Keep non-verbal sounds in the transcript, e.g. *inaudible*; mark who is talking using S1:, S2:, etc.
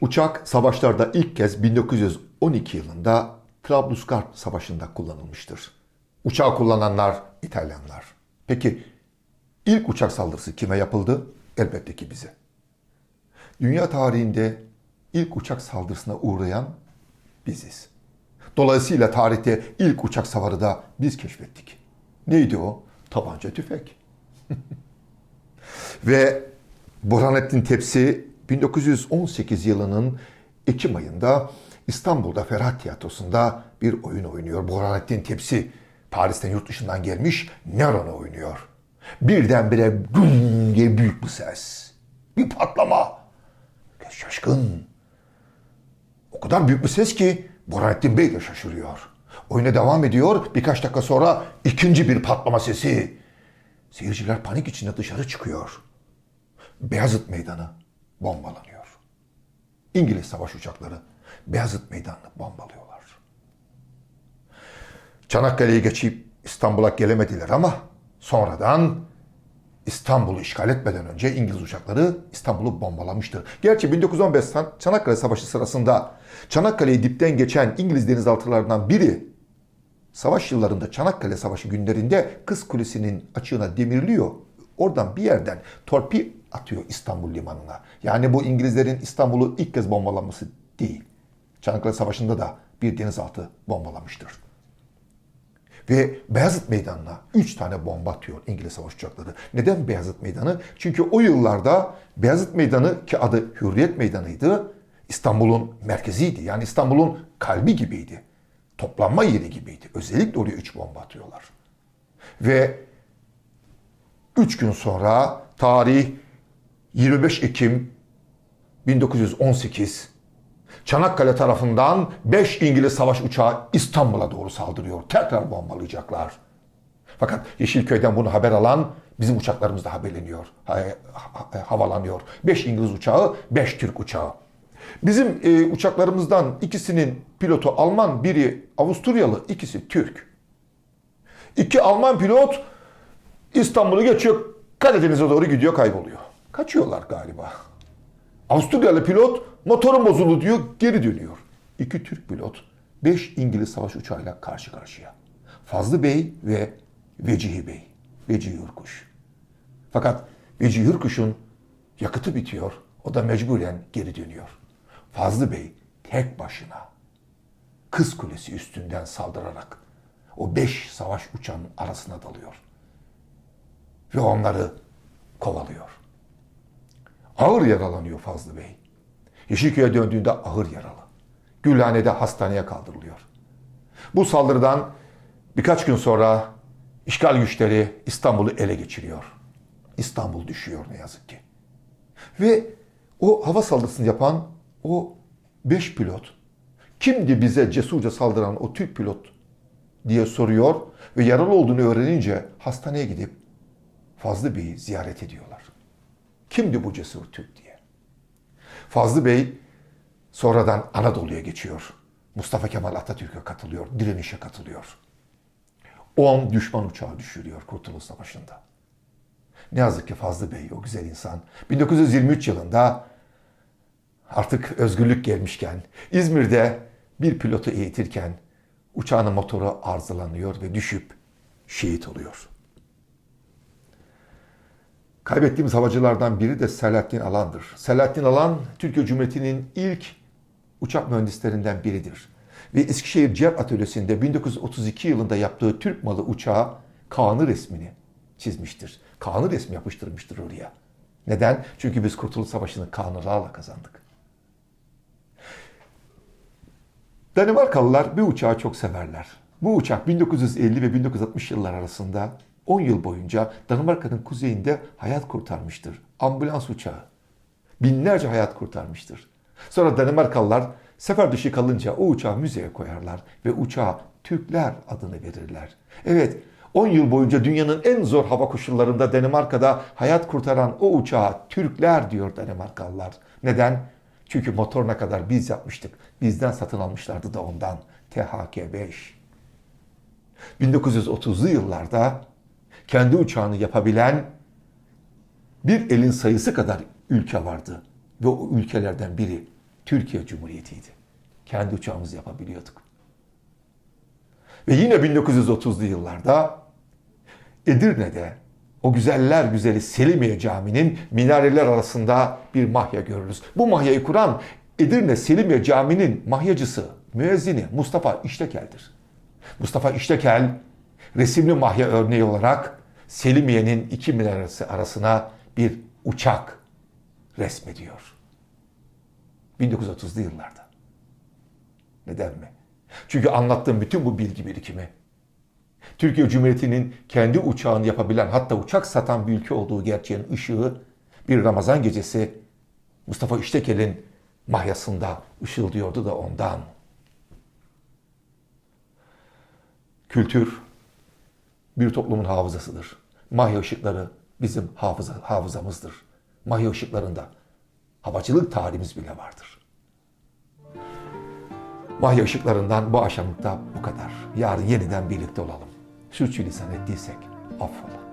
S1: Uçak savaşlarda ilk kez 1912 yılında Trablusgarp Savaşı'nda kullanılmıştır. Uçağı kullananlar İtalyanlar. Peki ilk uçak saldırısı kime yapıldı? Elbette ki bize. Dünya tarihinde ilk uçak saldırısına uğrayan biziz. Dolayısıyla tarihte ilk uçak savarı da biz keşfettik. Neydi o? Tabanca tüfek. *laughs* Ve Burhanettin Tepsi 1918 yılının Ekim ayında İstanbul'da Ferhat Tiyatrosu'nda bir oyun oynuyor. Burhanettin Tepsi Paris'ten yurt dışından gelmiş Neron'u oynuyor. Birdenbire güm diye büyük bir ses. Bir patlama. Şaşkın. O kadar büyük bir ses ki Burhanettin Bey de şaşırıyor. Oyuna devam ediyor. Birkaç dakika sonra ikinci bir patlama sesi. Seyirciler panik içinde dışarı çıkıyor. Beyazıt Meydanı bombalanıyor. İngiliz savaş uçakları Beyazıt Meydanı'nı bombalıyorlar. Çanakkale'yi geçip İstanbul'a gelemediler ama sonradan İstanbul'u işgal etmeden önce İngiliz uçakları İstanbul'u bombalamıştır. Gerçi 1915 San- Çanakkale Savaşı sırasında Çanakkale'yi dipten geçen İngiliz denizaltılarından biri savaş yıllarında Çanakkale Savaşı günlerinde Kız Kulesi'nin açığına demirliyor. Oradan bir yerden torpi atıyor İstanbul limanına. Yani bu İngilizlerin İstanbul'u ilk kez bombalaması değil. Çanakkale Savaşı'nda da bir denizaltı bombalamıştır. Ve Beyazıt Meydanı'na 3 tane bomba atıyor İngiliz savaş uçakları. Neden Beyazıt Meydanı? Çünkü o yıllarda Beyazıt Meydanı ki adı Hürriyet Meydanı'ydı. İstanbul'un merkeziydi. Yani İstanbul'un kalbi gibiydi. Toplanma yeri gibiydi. Özellikle oraya 3 bomba atıyorlar. Ve 3 gün sonra tarih 25 Ekim 1918 Çanakkale tarafından 5 İngiliz savaş uçağı İstanbul'a doğru saldırıyor. Tekrar bombalayacaklar. Fakat Yeşilköy'den bunu haber alan bizim uçaklarımız da haberleniyor, ha- ha- havalanıyor. 5 İngiliz uçağı, 5 Türk uçağı. Bizim e, uçaklarımızdan ikisinin pilotu Alman, biri Avusturyalı, ikisi Türk. İki Alman pilot İstanbul'u geçiyor, Karadeniz'e doğru gidiyor, kayboluyor. Kaçıyorlar galiba. Avusturyalı pilot motorum bozuldu diyor, geri dönüyor. İki Türk pilot, beş İngiliz savaş uçağıyla karşı karşıya. Fazlı Bey ve Vecihi Bey. Vecihi Hürkuş. Fakat Vecihi Hürkuş'un yakıtı bitiyor. O da mecburen geri dönüyor. Fazlı Bey tek başına Kız Kulesi üstünden saldırarak o beş savaş uçağının arasına dalıyor. Ve onları kovalıyor. Ağır yaralanıyor Fazlı Bey. Yeşilköy'e döndüğünde ağır yaralı. Gülhane'de hastaneye kaldırılıyor. Bu saldırıdan birkaç gün sonra işgal güçleri İstanbul'u ele geçiriyor. İstanbul düşüyor ne yazık ki. Ve o hava saldırısını yapan o beş pilot kimdi bize cesurca saldıran o Türk pilot diye soruyor ve yaralı olduğunu öğrenince hastaneye gidip Fazlı Bey'i ziyaret ediyorlar. Kimdi bu cesur Türk diye. Fazlı Bey sonradan Anadolu'ya geçiyor. Mustafa Kemal Atatürk'e katılıyor, direnişe katılıyor. 10 düşman uçağı düşürüyor Kurtuluş Savaşı'nda. Ne yazık ki Fazlı Bey o güzel insan 1923 yılında artık özgürlük gelmişken İzmir'de bir pilotu eğitirken uçağının motoru arızalanıyor ve düşüp şehit oluyor. Kaybettiğimiz havacılardan biri de Selahattin Alan'dır. Selahattin Alan, Türkiye Cumhuriyeti'nin ilk uçak mühendislerinden biridir. Ve Eskişehir Cep Atölyesi'nde 1932 yılında yaptığı Türk malı uçağa Kaan'ı resmini çizmiştir. Kaan'ı resmi yapıştırmıştır oraya. Neden? Çünkü biz Kurtuluş Savaşı'nı Kanlılarla kazandık. Danimarkalılar bir uçağı çok severler. Bu uçak 1950 ve 1960 yıllar arasında 10 yıl boyunca Danimarka'nın kuzeyinde hayat kurtarmıştır. Ambulans uçağı. Binlerce hayat kurtarmıştır. Sonra Danimarkalılar sefer dışı kalınca o uçağı müzeye koyarlar ve uçağa Türkler adını verirler. Evet, 10 yıl boyunca dünyanın en zor hava koşullarında Danimarka'da hayat kurtaran o uçağa Türkler diyor Danimarkalılar. Neden? Çünkü motoruna kadar biz yapmıştık. Bizden satın almışlardı da ondan. THK-5. 1930'lu yıllarda kendi uçağını yapabilen bir elin sayısı kadar ülke vardı. Ve o ülkelerden biri Türkiye Cumhuriyeti'ydi. Kendi uçağımızı yapabiliyorduk. Ve yine 1930'lu yıllarda Edirne'de o güzeller güzeli Selimiye Camii'nin minareler arasında bir mahya görürüz. Bu mahyayı kuran Edirne Selimiye Camii'nin mahyacısı, müezzini Mustafa İştekel'dir. Mustafa İştekel resimli mahya örneği olarak Selimiye'nin iki minaresi arasına bir uçak resmediyor. 1930'lu yıllarda. Neden mi? Çünkü anlattığım bütün bu bilgi birikimi Türkiye Cumhuriyeti'nin kendi uçağını yapabilen hatta uçak satan bir ülke olduğu gerçeğin ışığı bir Ramazan gecesi Mustafa İştekel'in mahyasında ışıldıyordu da ondan. Kültür bir toplumun hafızasıdır. Mahya ışıkları bizim hafıza, hafızamızdır. Mahya ışıklarında havacılık tarihimiz bile vardır. Mahya ışıklarından bu akşamlıkta bu kadar. Yarın yeniden birlikte olalım. Sürçülisan ettiysek affola.